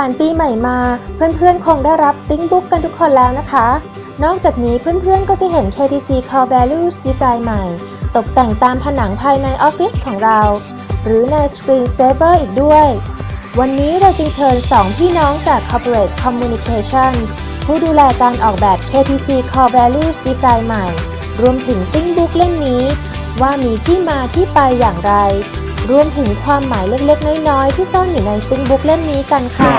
ผ่านปีใหม่มา เพื่อนๆ คงได้รับติ้งบุ๊กกันทุกคนแล้วนะคะ นอกจากนี้เพื่อนๆ ก็จะเห็น KTC Core Values Design ใหม่ ตกแต่งตามผนังภายในออฟฟิศของเรา หรือใน Screen Saver อีกด้วย วันนี้เราจึงเชิญ 2 พี่น้องจาก Corporate Communication ผู้ดูแลการออกแบบ KTC Core Values Design ใหม่ รวมถึงติ้งบุ๊กเล่มนี้ ว่ามีที่มาที่ไปอย่างไร รวมถึงความหมายเล็กๆ น้อยๆ ที่ซ่อนอยู่ในติ้งบุ๊กเล่มนี้กันค่ะ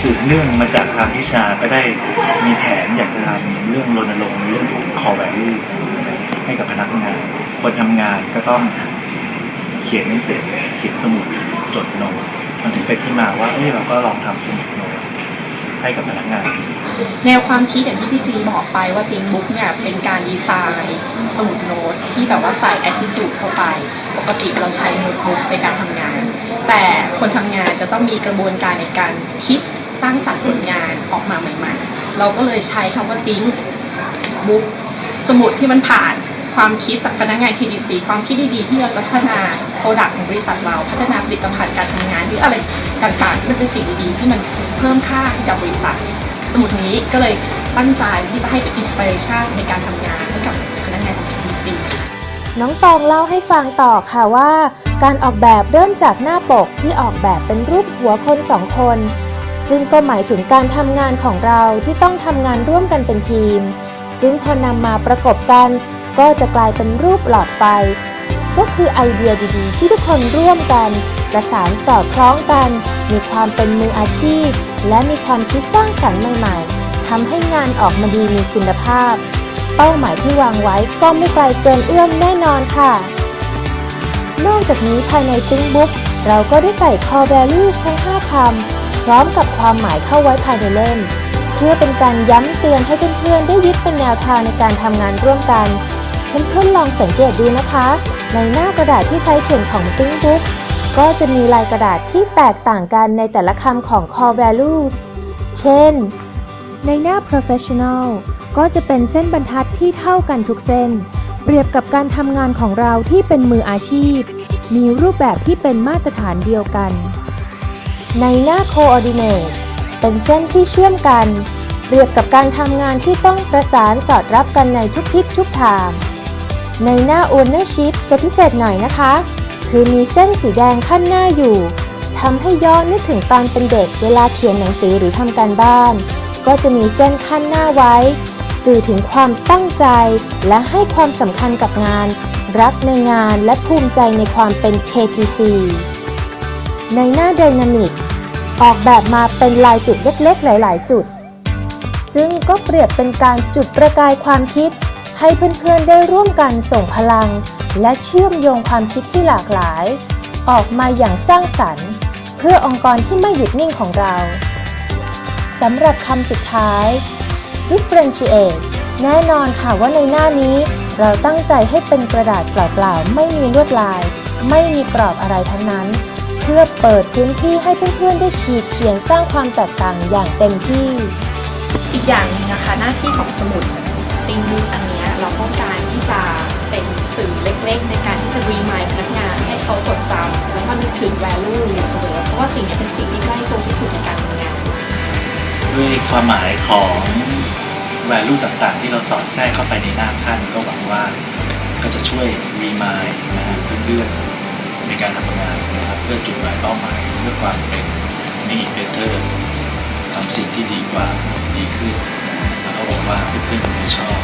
สืบเนื่องมาจากทางวิชาก็ได้มีแผนอยากจะทำเรื่องรณรงค์เรื่องของ core value ให้กับพนักงาน คนทำงานก็ต้องเขียนหนังสือเขียนสมุดจดโน้ตมันถึงเป็นที่มาว่าเอ้ยเราก็ลองทำสมุดโน้ต ให้กับพนักงาน แนวความคิดอย่างที่พี่จีบอกไปว่าติงบุ๊กเนี่ยเป็นการดีไซน์สมุดโน้ตที่แบบว่าใส่ attitude เข้าไป ปกติเราใช้โน้ตบุ๊กในการทำงาน แต่คนทำงานจะต้องมีกระบวนการในการคิดสร้างสรรค์ผลงานออกมาใหม่ๆ เราก็เลยใช้คำว่าติงบุ๊กสมุดที่มันผ่าน ความคิดจากพนักงาน KDC ความคิดดีๆ ที่เราจะพัฒนาโปรดักต์ของบริษัทเรา พัฒนาผลิตภัณฑ์การทำงานหรืออะไรต่างๆมันเป็นสิ่งดีๆที่มันเพิ่มค่าให้กับบริษัท สมุดนี้ก็เลยตั้งใจที่จะให้เป็นอินสปิเรชันในการทำงานให้กับพนักงานของ KDC น้องตองเล่าให้ฟังต่อค่ะว่า การออกแบบเริ่มจากหน้าปกที่ออกแบบเป็นรูปหัวคนสองคน ซึ่งก็หมายถึงการทำงานของเราที่ต้องทำงานร่วมกันเป็นทีม ซึ่งพอนำมาประกบกัน ก็จะกลายเป็นรูปหลอดไฟ ก็คือไอเดียดีๆ ที่ทุกคนร่วมกัน ประสานสอดคล้องกัน มีความเป็นมืออาชีพ และมีความคิดสร้างสรรค์ใหม่ๆทำให้งานออกมาดีมีคุณภาพ เป้าหมายที่วางไว้ก็ไม่ไกลเกินเอื้อมแน่นอนค่ะ นอกจากนี้ภายในซิงบุ๊กเราก็ได้ใส่ core value ทั้ง 5 คำ พร้อมกับความหมายเข้าไว้ภายในเล่ม เพื่อเป็นการย้ำเตือนให้เพื่อนๆได้ยึดเป็นแนวทางในการทำงานร่วมกัน เพื่อนๆลองสังเกตดูนะคะ ในหน้ากระดาษที่ใช้เขียนของซิงบุ๊กก็จะมีลายกระดาษที่แตกต่างกันในแต่ละคำของ core values เช่น ในหน้า professional ก็จะเป็นเส้นบรรทัดที่เท่ากันทุกเส้น เปรียบกับการทำงานของเราที่เป็นมืออาชีพ มีรูปแบบที่เป็นมาตรฐานเดียวกัน ในหน้า coordinate เป็นเส้นที่เชื่อมกัน เปรียบกับการทำงานที่ต้องประสานสอดรับกันในทุกทิศทุกทาง ในหน้า ownership จะพิเศษหน่อยนะคะ คือมีเส้นสีแดงขั้นหน้าอยู่ทำให้ย้อนนึกถึงตอนเป็นเด็กเวลาเขียนหนังสือหรือทำการบ้าน ก็จะมีเส้นขั้นหน้าไว้ สื่อถึงความตั้งใจ และให้ความสำคัญกับงาน รักในงานและภูมิใจในความเป็น KTC ในหน้า Dynamic ออกแบบมาเป็นลายจุดเล็กๆ หลาย ๆ จุด ซึ่งก็เปรียบเป็นการจุดประกายความคิด ให้เพื่อนๆได้ร่วมกันส่งพลัง และเชื่อมโยงความคิดที่หลากหลาย ออกมาอย่างสร้างสรรค์ เพื่อองค์กรที่ไม่หยุดนิ่งของเราสำหรับคำสุดท้าย differentiate แน่นอนค่ะว่าในหน้านี้เราตั้งใจให้เป็นกระดาษเปล่าๆ ไม่มีลวดลาย ไม่มีกรอบอะไรทั้งนั้น เพื่อเปิดพื้นที่ให้เพื่อนๆ ได้ขีดเขียนสร้างความแตกต่างอย่างเต็มที่ อีกอย่างหนึงนะคะ หน้าที่ของสมุดติงบุ๊กอันนี้ เราต้องการที่จะเป็นสื่อเล็กๆ ในการที่จะรีมายพนักงานให้เขาจดจำแล้วก็นึกถึง value อยู่เสมอเพราะว่าสิ่งนี้เป็นสิ่งที่ใกล้ตัวที่สุดในการทำงานด้วยความหมายของ value ต่างๆ ที่เราสอดแทรกเข้าไปในหน้าขั้นก็หวังว่าก็จะช่วยรีมายนะฮะเพื่อนๆในการทำงานนะครับเพื่อจุดหมายเป้าหมายเพื่อความเป็นมีเบเตอทำสิ่งที่ดีกว่าดีขึ้นแล้วก็หวังว่าเพื่อนๆจะชอบ